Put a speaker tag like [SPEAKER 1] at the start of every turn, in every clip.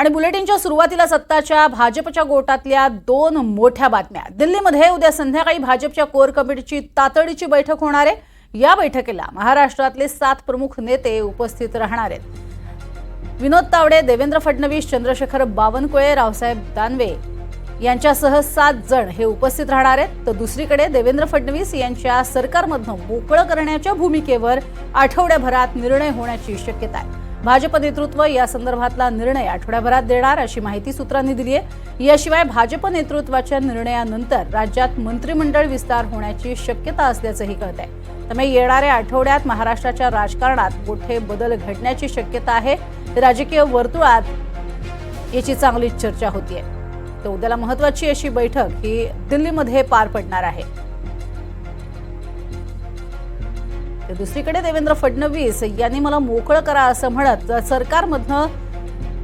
[SPEAKER 1] आणि बुलेटिनच्या सुरुवातीला सत्ताच्या भाजपच्या गोटातल्या दोन मोठ्या बातम्या. दिल्लीमध्ये उद्या संध्याकाळी भाजपच्या कोर कमिटीची तातडीची बैठक होणार आहे. या बैठकीला महाराष्ट्रातले सात प्रमुख नेते उपस्थित राहणार आहेत. विनोद तावडे देवेंद्र फडणवीस चंद्रशेखर बावनकुळे रावसाहेब दानवे यांच्यासह सात जण हे उपस्थित राहणार आहेत. तर दुसरीकडे देवेंद्र फडणवीस यांच्या सरकारमधनं मोकळं करण्याच्या भूमिकेवर आठवड्याभरात निर्णय होण्याची शक्यता आहे. भाजप नेतृत्व या संदर्भातला निर्णय आठवड्याभरात देणार अशी माहिती सूत्रांनी दिली आहे. याशिवाय भाजप नेतृत्वाच्या निर्णयानंतर राज्यात मंत्रिमंडळ विस्तार होण्याची शक्यता असल्याचंही कळत आहे त्यामुळे येणाऱ्या आठवड्यात महाराष्ट्राच्या राजकारणात मोठे बदल घडण्याची शक्यता आहे. राजकीय वर्तुळात याची चांगलीच चर्चा होतीये. तर उद्याला महत्वाची अशी बैठक ही दिल्लीमध्ये पार पडणार आहे. तर दुसरीकडे देवेंद्र फडणवीस यांनी मला मोकळं करा असं म्हणत सरकारमधनं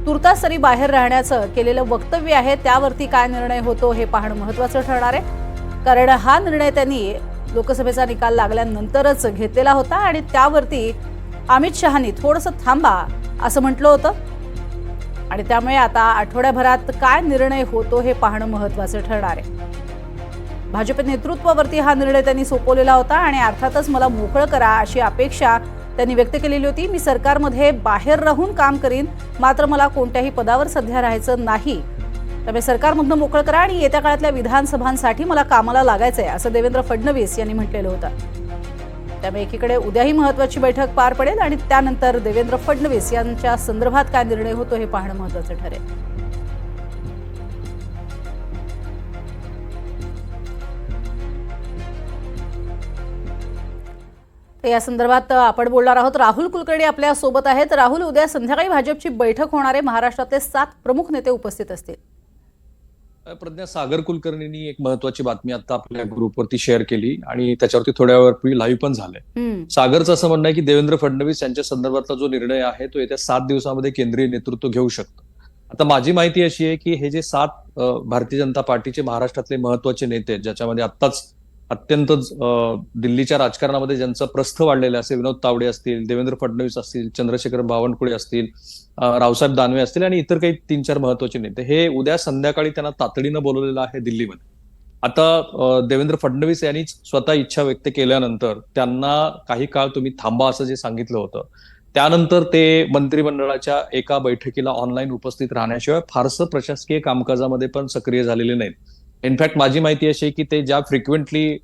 [SPEAKER 1] तुर्तास तरी बाहेर राहण्याचं केलेलं वक्तव्य आहे त्यावरती काय निर्णय होतो हे पाहणं महत्वाचं ठरणार आहे. कारण हा निर्णय त्यांनी लोकसभेचा निकाल लागल्यानंतरच घेतलेला होता आणि त्यावरती अमित शहानी थोडंसं थांबा असं म्हटलं होतं. आणि त्यामुळे आता आठवड्याभरात काय निर्णय होतो हे पाहणं महत्वाचं ठरणार आहे. भाजप नेतृत्वावरती हा निर्णय त्यांनी सोपवलेला होता आणि अर्थातच मला मोकळं करा अशी अपेक्षा त्यांनी व्यक्त केलेली होती. मी सरकारमध्ये बाहेर राहून काम करीन मात्र मला कोणत्याही पदावर सध्या राहायचं नाही. त्यामुळे सरकारमधनं मोकळं करा आणि येत्या काळातल्या विधानसभांसाठी मला कामाला लागायचं आहे असं देवेंद्र फडणवीस यांनी म्हटलेलं होतं. त्यामुळे एकीकडे उद्याही महत्वाची बैठक पार पडेल आणि त्यानंतर देवेंद्र फडणवीस यांच्या संदर्भात काय निर्णय होतो हे पाहणं महत्वाचं ठरेल. तर या संदर्भात आपण बोलणार आहोत. राहुल कुलकर्णी आपल्यासोबत आहेत. राहुल उद्या संध्याकाळी भाजपची बैठक होणार आहे. महाराष्ट्रातले सात प्रमुख नेते उपस्थित असतील.
[SPEAKER 2] प्रज्ञा सागर कुलकर्णींनी एक महत्वाची बातमी आता आपल्या ग्रुपवरती शेअर केली आणि त्याच्यावरती थोड्या वेळापूर्वी लाईव्ह पण झालंय सागरचं असं म्हणणं आहे की देवेंद्र फडणवीस यांच्या संदर्भातला जो निर्णय आहे तो येत्या सात दिवसामध्ये केंद्रीय नेतृत्व घेऊ शकतं. आता माझी माहिती अशी आहे की हे जे सात भारतीय जनता पार्टीचे महाराष्ट्रातले महत्त्वाचे नेते आहेत ज्याच्यामध्ये आत्ताच अत्यंत दिल्लीच्या राजकारणामध्ये ज्यांचं प्रस्थ वाढलेलं असे विनोद तावडे असतील देवेंद्र फडणवीस असतील चंद्रशेखर बावनकुळे असतील रावसाहेब दानवे असतील आणि इतर काही तीन चार महत्त्वाचे नेते. हे उद्या संध्याकाळी त्यांना तातडीनं बोलवलेलं आहे दिल्लीमध्ये. आता देवेंद्र फडणवीस यांनीच स्वतः इच्छा व्यक्त केल्यानंतर त्यांना काही काळ तुम्ही थांबा असं जे सांगितलं होतं. त्यानंतर ते मंत्रिमंडळाच्या एका बैठकीला ऑनलाईन उपस्थित राहण्याशिवाय फारसं प्रशासकीय कामकाजामध्ये पण सक्रिय झालेले नाहीत. इनफॅक्ट माझी माहिती अशी की ते ज्या फ्रिक्वेंटली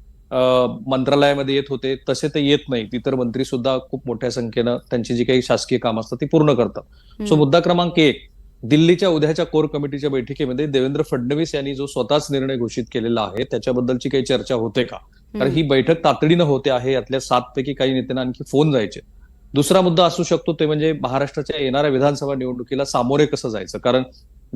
[SPEAKER 2] मंत्रालयामध्ये येत होते तसे ते येत नाहीत. इतर मंत्री सुद्धा खूप मोठ्या संख्येनं त्यांची जी काही शासकीय कामं असतात ती पूर्ण करतात. सो. मुद्दा क्रमांक एक दिल्लीच्या उद्याच्या कोर कमिटीच्या बैठकीमध्ये देवेंद्र फडणवीस यांनी जो स्वतःच निर्णय घोषित केलेला आहे त्याच्याबद्दलची काही चर्चा होते का? कारण ही बैठक तातडीनं होते आहे यातल्या सात पैकी काही नेत्यांना आणखी फोन जायचे. दुसरा मुद्दा असू शकतो ते म्हणजे महाराष्ट्राच्या येणाऱ्या विधानसभा निवडणुकीला सामोरे कसं जायचं? कारण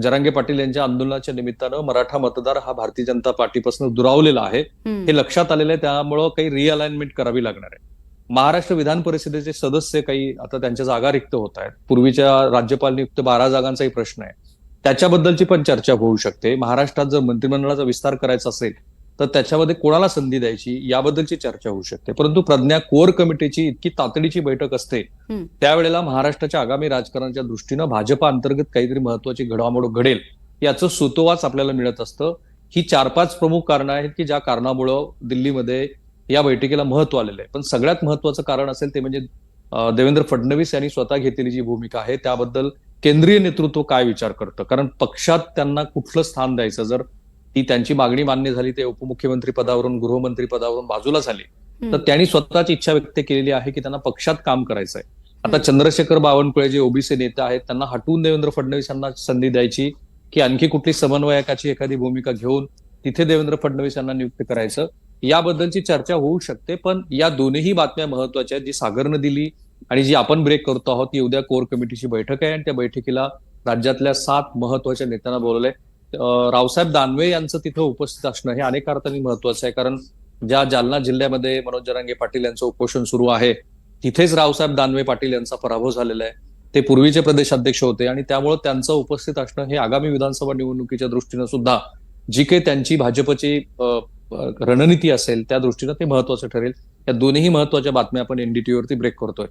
[SPEAKER 2] जरांगे पाटील यांच्या आंदोलनाच्या निमित्तानं मराठा मतदार हा भारतीय जनता पार्टीपासून दुरावलेला आहे. हे लक्षात आलेलं आहे त्यामुळं काही रिअलाइनमेंट करावी लागणार आहे. महाराष्ट्र विधान परिषदेचे सदस्य काही आता त्यांच्या जागा रिक्त होत आहेत. पूर्वीच्या राज्यपाल नियुक्त बारा जागांचाही प्रश्न आहे. त्याच्याबद्दलची पण चर्चा होऊ शकते. महाराष्ट्रात जर मंत्रिमंडळाचा विस्तार करायचा असेल तर त्याच्यामध्ये कोणाला संधी द्यायची याबद्दलची चर्चा होऊ शकते. परंतु प्रज्ञा कोर कमिटीची इतकी तातडीची बैठक असते. त्यावेळेला महाराष्ट्राच्या आगामी राजकारणाच्या दृष्टीनं भाजपा अंतर्गत काहीतरी महत्वाची घडामोड घडेल याचं सुतोवाच आपल्याला मिळत असतं. ही चार पाच प्रमुख कारणं आहेत की ज्या कारणामुळं दिल्लीमध्ये या बैठकीला महत्त्व आलेलं आहे. पण सगळ्यात महत्वाचं कारण असेल ते म्हणजे देवेंद्र फडणवीस यांनी स्वतः घेतलेली जी भूमिका आहे त्याबद्दल केंद्रीय नेतृत्व काय विचार करतं? कारण पक्षात त्यांना कुठलं स्थान द्यायचं जर ती त्यांची मागणी मान्य झाली ते उपमुख्यमंत्री पदावरून गृहमंत्री पदावरून बाजूला झाली तर. त्यांनी स्वतःची इच्छा व्यक्त केलेली आहे की त्यांना पक्षात काम करायचं आहे आता. चंद्रशेखर बावनकुळे जे ओबीसी नेते आहेत त्यांना हटवून देवेंद्र फडणवीस यांना संधी द्यायची की आणखी कुठली समन्वयकाची एखादी भूमिका घेऊन तिथे देवेंद्र फडणवीस यांना नियुक्त करायचं याबद्दलची चर्चा होऊ शकते पण या दोन्ही बातम्या महत्त्वाच्या आहेत जी सागरनं दिली आणि जी आपण ब्रेक करतो आहोत ती उद्या कोर कमिटीची बैठक आहे आणि त्या बैठकीला राज्यातल्या सात महत्त्वाच्या नेत्यांना बोलवलंय रावसाहेब दानवे यांचं तिथं उपस्थित असणं हे अनेक अर्थांनी महत्वाचं आहे. कारण ज्या जालना जिल्ह्यामध्ये मनोज जरांगे पाटील यांचं उपोषण सुरू आहे तिथेच रावसाहेब दानवे पाटील यांचा पराभव झालेला आहे. ते पूर्वीचे प्रदेशाध्यक्ष होते आणि त्यामुळे त्यांचं उपस्थित असणं हे आगामी विधानसभा निवडणुकीच्या दृष्टीनं सुद्धा जी काही त्यांची भाजपची रणनीती असेल त्या दृष्टीनं ते महत्वाचं ठरेल. या दोन्ही महत्त्वाच्या बातम्या आपण एनडीटीव्हीवरती ब्रेक करतोय.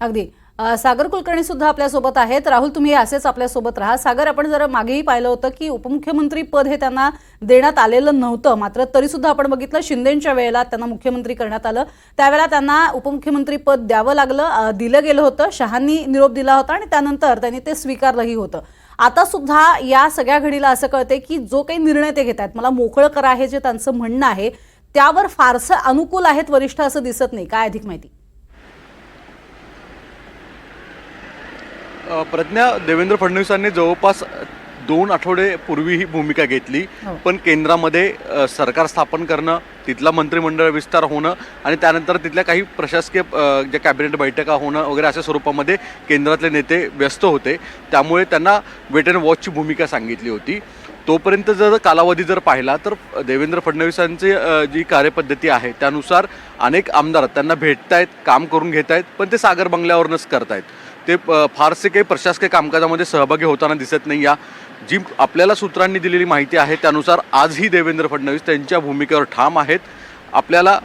[SPEAKER 1] अगदी. सागर कुलकर्णी सुद्धा आपल्यासोबत आहेत. राहुल तुम्ही असेच आपल्यासोबत राहा. सागर आपण जरा मागेही पाहिलं होतं की उपमुख्यमंत्री पद हे त्यांना देण्यात आलेलं नव्हतं. मात्र तरी सुद्धा आपण बघितलं शिंदेच्या वेळेला त्यांना मुख्यमंत्री करण्यात आलं. त्यावेळेला त्यांना उपमुख्यमंत्री पद द्यावं लागलं दिलं गेलं होतं. शहांनी निरोप दिला होता आणि त्यानंतर त्यांनी ते स्वीकारलंही होतं. आता सुद्धा या सगळ्या घडीला असं कळते की जो काही निर्णय ते घेत आहेत मला मोकळं करा हे जे त्यांचं म्हणणं आहे त्यावर फारसं अनुकूल आहेत वरिष्ठ असं दिसत नाही. काय अधिक माहिती?
[SPEAKER 3] प्रज्ञा देवेंद्र फडणवीसांनी जवळपास दोन आठवडे पूर्वी ही भूमिका घेतली.
[SPEAKER 1] हो.
[SPEAKER 3] पण केंद्रामध्ये सरकार स्थापन करणं तिथला मंत्रिमंडळ विस्तार होणं आणि त्यानंतर तिथल्या काही प्रशासकीय ज्या कॅबिनेट बैठका होणं वगैरे अशा स्वरूपामध्ये केंद्रातले नेते व्यस्त होते. त्यामुळे त्यांना वेट अँड वॉचची भूमिका सांगितली होती. तोपर्यंत जर कालावधी जर पाहिला तर देवेंद्र फडणवीसांची जी कार्यपद्धती आहे त्यानुसार अनेक आमदार त्यांना भेटतायत काम करून घेत आहेत पण ते सागर बंगल्यावरूनच करतायत. ते फारसे काही प्रशासकीय कामकाजामध्ये सहभागी होताना दिसत नाही. या जी आपल्याला सूत्रांनी दिलेली माहिती आहे त्यानुसार आजही देवेंद्र फडणवीस त्यांच्या भूमिकेवर ठाम आहेत. आपल्याला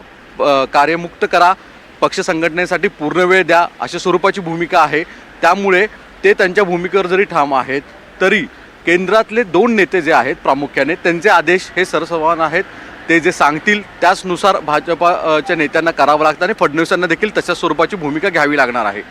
[SPEAKER 3] कार्यमुक्त करा पक्ष संघटनेसाठी पूर्ण वेळ द्या अशा स्वरूपाची भूमिका आहे. त्यामुळे ते त्यांच्या भूमिकेवर जरी ठाम आहेत तरी केंद्रातले दोन नेते जे आहेत प्रामुख्याने त्यांचे आदेश हे सरसमान आहेत. ते जे सांगतील त्याचनुसार भाजपाच्या नेत्यांना करावं लागतं आणि फडणवीसांना देखील तशा स्वरूपाची भूमिका घ्यावी लागणार आहे.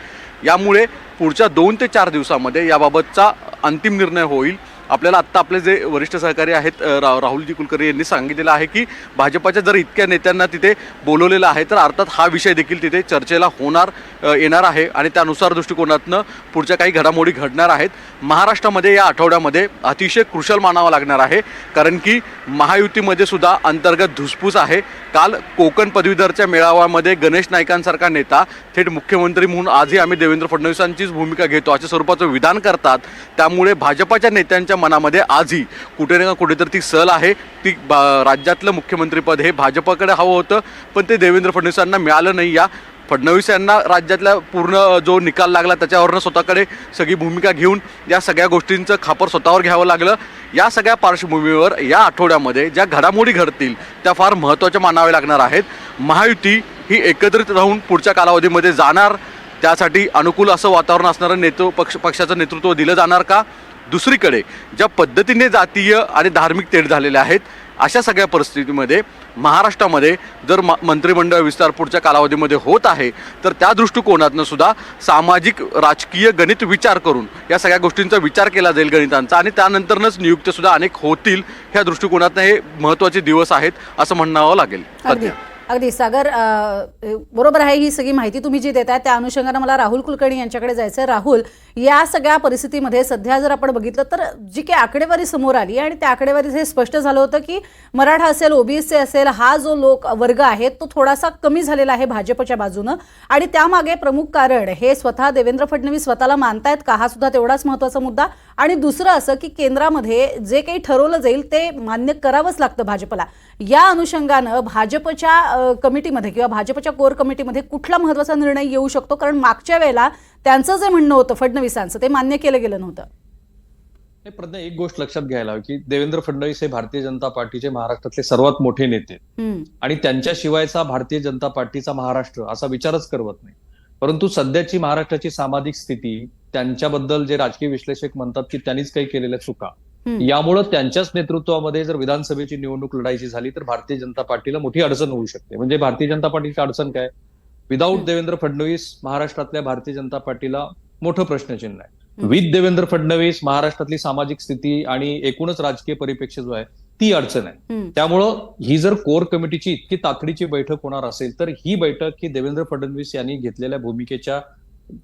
[SPEAKER 3] यामुळे पुढच्या दोन ते चार दिवसामध्ये याबाबतचा अंतिम निर्णय होईल. आपल्याला आत्ता आपले जे वरिष्ठ सहकारी आहेत रा राहुलजी कुलकर्णी यांनी सांगितलेलं आहे की भाजपाच्या जर इतक्या नेत्यांना तिथे बोलवलेलं आहे तर अर्थात हा विषय देखील तिथे चर्चेला होणार. येणार आहे आणि त्यानुसार दृष्टिकोनातनं पुढच्या काही घडामोडी घडणार आहेत. महाराष्ट्रामध्ये या आठवड्यामध्ये अतिशय कृशल मानावं लागणार आहे. कारण की महायुतीमध्ये सुद्धा अंतर्गत धुसफूस आहे. काल कोकण पदवीधरच्या मेळाव्यामध्ये गणेश नाईकांसारखा नेता थेट मुख्यमंत्री म्हणून आजही आम्ही देवेंद्र फडणवीसांचीच भूमिका घेतो. अशा स्वरूपाचं विधान करतात. त्यामुळे भाजपाच्या नेत्यांच्या मनामध्ये आजही कुठे ना कुठेतरी ती सल आहे. ती बा- राज्यातलं मुख्यमंत्रीपद हे भाजपाकडे हवं होतं. पण ते देवेंद्र फडणवीसांना मिळालं नाही या फडणवीस यांना राज्यातला पूर्ण जो निकाल लागला त्याच्यावरनं स्वतःकडे सगळी भूमिका घेऊन या सगळ्या गोष्टींचं खापर स्वतःवर घ्यावं लागलं. या सगळ्या पार्श्वभूमीवर या आठवड्यामध्ये ज्या घडामोडी घडतील त्या फार महत्त्वाच्या मानाव्या लागणार आहेत. महायुती ही एकत्रित राहून पुढच्या कालावधीमध्ये जाणार त्यासाठी अनुकूल असं वातावरण असणारं नेतृ पक्ष पक्षाचं नेतृत्व दिलं जाणार का? दुसरीकडे ज्या पद्धतीने जातीय आणि धार्मिक तेढ झालेले आहेत अशा सगळ्या परिस्थितीमध्ये महाराष्ट्रामध्ये जर म मंत्रिमंडळ विस्तार पुढच्या कालावधीमध्ये होत आहे तर त्या दृष्टिकोनातनं सुद्धा सामाजिक राजकीय गणित विचार करून या सगळ्या गोष्टींचा विचार केला जाईल गणितांचा आणि त्यानंतरनंच नियुक्त्या अनेक होतील ह्या दृष्टिकोनातनं हे महत्त्वाचे दिवस आहेत असं म्हणावं लागेल.
[SPEAKER 1] अगदी सागर बरोबर आहे ही सगळी माहिती तुम्ही जी देताय त्या अनुषंगानं मला राहुल कुलकर्णी यांच्याकडे जायचं राहुल या सगळ्या परिस्थितीमध्ये सध्या जर आपण बघितलं तर जी काही आकडेवारी समोर आली आणि त्या आकडेवारीत हे स्पष्ट झालं होतं की मराठा असेल ओबीसी असेल हा जो लोक वर्ग आहे तो थोडासा कमी झालेला आहे भाजपच्या बाजूनं. आणि त्यामागे प्रमुख कारण हे स्वतः देवेंद्र फडणवीस स्वतःला मानतायत का हा सुद्धा तेवढाच महत्त्वाचा मुद्दा. आणि दुसरं असं की केंद्रामध्ये जे काही ठरवलं जाईल ते मान्य करावंच लागतं भाजपला. या अनुषंगानं भाजपच्या कमिटीमध्ये किंवा भाजपच्या कोर कमिटीमध्ये कुठला महत्त्वाचा निर्णय येऊ शकतो? कारण मागच्या वेळेला त्यांचं जे म्हणणं होतं फडणवीसांचं ते मान्य केलं गेलं नव्हतं.
[SPEAKER 2] प्रज्ञा एक गोष्ट लक्षात घ्यायला हवी की देवेंद्र फडणवीस हे भारतीय जनता पार्टीचे महाराष्ट्रातले सर्वात मोठे नेते. आणि त्यांच्याशिवायचा भारतीय जनता पार्टीचा महाराष्ट्र असा विचारच करवत नाही. परंतु सध्याची महाराष्ट्राची सामाजिक स्थिती त्यांच्याबद्दल जे राजकीय विश्लेषक म्हणतात की त्यांनीच काही केलेल्या चुका. यामुळं त्यांच्याच नेतृत्वामध्ये जर विधानसभेची निवडणूक लढायची झाली तर भारतीय जनता पार्टीला मोठी अडचण होऊ शकते. म्हणजे भारतीय जनता पार्टीची अडचण काय? विदाऊट. देवेंद्र फडणवीस महाराष्ट्रातल्या भारतीय जनता पार्टीला मोठं प्रश्नचिन्ह आहे. विथ देवेंद्र फडणवीस महाराष्ट्रातली सामाजिक स्थिती आणि एकूणच राजकीय परिप्रेक्ष्य जो आहे ती अडचण आहे. त्यामुळं ही जर कोर कमिटीची इतकी तातडीची बैठक होणार असेल तर ही बैठक ही देवेंद्र फडणवीस यांनी घेतलेल्या भूमिकेच्या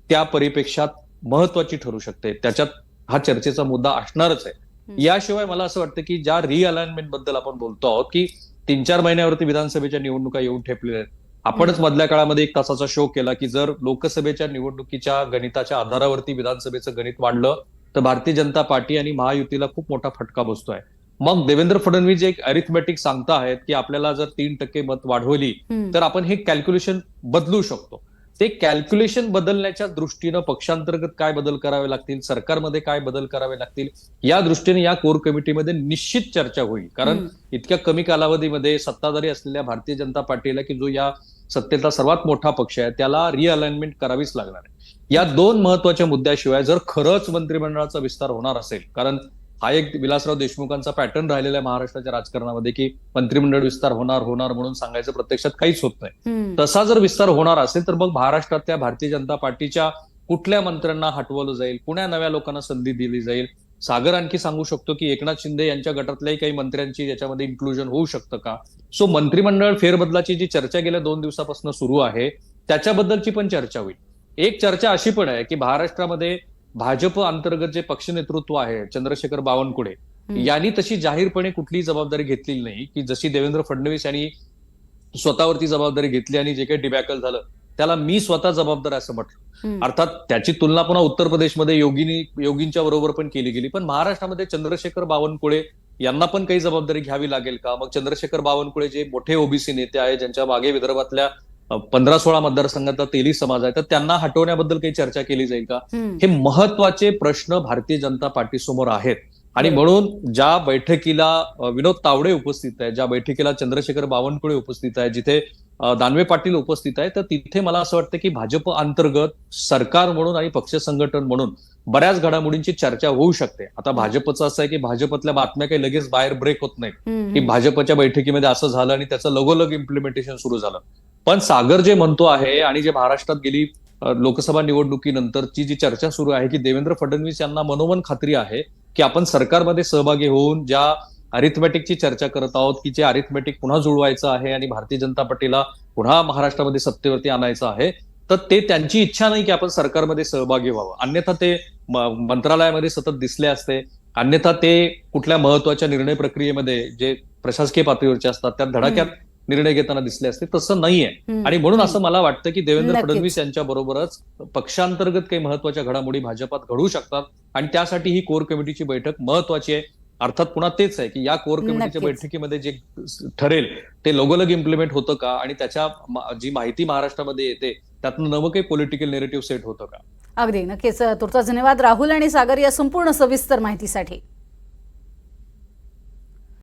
[SPEAKER 2] त्या परिपेक्षात महत्वाची ठरू शकते. त्याच्यात हा चर्चेचा मुद्दा असणारच आहे. याशिवाय मला असं वाटतं की ज्या रिअलाइनमेंटबद्दल आपण बोलतो आहोत की तीन चार महिन्यावरती विधानसभेच्या निवडणुका येऊन ठेपलेल्या आहेत. आपणच मधल्या काळामध्ये एक तासाचा शो केला की जर लोकसभेच्या निवडणुकीच्या गणिताच्या आधारावरती विधानसभेचं गणित वाढलं तर भारतीय जनता पार्टी आणि महायुतीला खूप मोठा फटका बसतोय. मग देवेंद्र फडणवीस जे एक अरिथमेटिक सांगताहेत की आपल्याला जर तीन टक्के मत वाढवली. तर आपण हे कॅल्क्युलेशन बदलू शकतो. ते कॅल्क्युलेशन बदलण्याच्या दृष्टीनं पक्षांतर्गत काय बदल करावे लागतील सरकारमध्ये काय बदल करावे लागतील या दृष्टीने या कोर कमिटीमध्ये निश्चित चर्चा होईल कारण. इतक्या कमी कालावधीमध्ये सत्ताधारी असलेल्या भारतीय जनता पार्टीला की जो या सत्तेचा सर्वात मोठा पक्ष आहे त्याला रिअलाइनमेंट करावीच लागणार आहे या दोन महत्त्वाच्या मुद्द्याशिवाय जर खरंच मंत्रिमंडळाचा विस्तार होणार असेल कारण हा एक विलासराव देशमुखांचा पॅटर्न राहिलेला आहे महाराष्ट्राच्या राजकारणामध्ये की मंत्रिमंडळ विस्तार होणार होणार म्हणून सांगायचं प्रत्यक्षात काहीच होत नाही. तसा जर विस्तार होणार असेल तर मग महाराष्ट्रातल्या भारतीय जनता पार्टीच्या कुठल्या मंत्र्यांना हटवलं जाईल? कुण्या नव्या लोकांना संधी दिली जाईल? सागर आणखी सांगू शकतो की एकनाथ शिंदे यांच्या गटातल्याही काही मंत्र्यांची याच्यामध्ये इन्क्लुजन होऊ शकतं का? सो मंत्रिमंडळ फेरबदलाची जी चर्चा गेल्या दोन दिवसापासून सुरू आहे त्याच्याबद्दलची पण चर्चा होईल. एक चर्चा अशी पण आहे की महाराष्ट्रामध्ये भाजप अंतर्गत जे पक्ष नेतृत्व आहे चंद्रशेखर बावनकुळे. यांनी तशी जाहीरपणे कुठलीही जबाबदारी घेतलेली नाही की जशी देवेंद्र फडणवीस यांनी स्वतःवरती जबाबदारी घेतली आणि जे काही डिबॅकल झालं त्याला मी स्वतः जबाबदार असं म्हटलं. अर्थात त्याची तुलना पुन्हा उत्तर प्रदेशमध्ये योगिनी योगींच्या बरोबर पण केली गेली पण महाराष्ट्रामध्ये चंद्रशेखर बावनकुळे यांना पण काही जबाबदारी घ्यावी लागेल का मग चंद्रशेखर बावनकुळे जे मोठे ओबीसी नेते आहेत ज्यांच्या मागे विदर्भातल्या पंधरा सोळा मतदारसंघातला तेली समाज आहे तर त्यांना हटवण्याबद्दल काही चर्चा केली जाईल का. हे महत्त्वाचे प्रश्न भारतीय जनता पार्टी समोर आहेत आणि. म्हणून ज्या बैठकीला विनोद तावडे उपस्थित आहे ज्या बैठकीला चंद्रशेखर बावनकुळे उपस्थित आहे जिथे दानवे पाटील उपस्थित आहे तर तिथे मला असं वाटतं की भाजप अंतर्गत सरकार म्हणून आणि पक्ष संघटन म्हणून बऱ्याच घडामोडींची चर्चा होऊ शकते आता भाजपचं असं आहे की भाजपतल्या बातम्या काही लगेच बाहेर ब्रेक होत नाहीत
[SPEAKER 1] हम्म.
[SPEAKER 2] की भाजपच्या बैठकीमध्ये असं झालं आणि त्याचं लगोलग इम्प्लिमेंटेशन सुरू झालं पण सागर जे म्हणतो आहे आणि जे महाराष्ट्रात गेली लोकसभा निवडणुकीनंतरची जी चर्चा सुरू आहे की देवेंद्र फडणवीस यांना मनोमन खात्री आहे की आपण सरकारमध्ये सहभागी होऊन ज्या अरिथमॅटिकची चर्चा करत आहोत की जे अरिथमॅटिक पुन्हा जुळवायचं आहे आणि भारतीय जनता पार्टीला पुन्हा महाराष्ट्रामध्ये सत्तेवरती आणायचं आहे तर ते त्यांची इच्छा नाही की आपण सरकारमध्ये सहभागी व्हावं. अन्यथा ते म- मंत्रालयामध्ये सतत दिसले असते. अन्यथा ते कुठल्या महत्त्वाच्या निर्णय प्रक्रियेमध्ये जे प्रशासकीय पातळीवरचे असतात त्या धडाक्यात निर्णय घेताना दिसले असते तसं नाहीये. आणि म्हणून असं मला वाटतं की देवेंद्र. फडणवीस यांच्या बरोबरच पक्षांतर्गत काही महत्त्वाच्या घडामोडी भाजपात घडू शकतात आणि त्यासाठी ही कोर कमिटीची बैठक महत्वाची आहे. अर्थात पुन्हा तेच आहे की या कोर कमिटीच्या. बैठकीमध्ये जे ठरेल ते लगोलग इम्प्लिमेंट होतं का? आणि त्याच्या जी माहिती महाराष्ट्रामध्ये येते त्यातनं नवं काही पॉलिटिकल नेरेटिव्ह सेट होतं का?
[SPEAKER 1] अगदी. नक्कीच. तुर्तास धन्यवाद राहुल आणि सागर या संपूर्ण सविस्तर माहितीसाठी.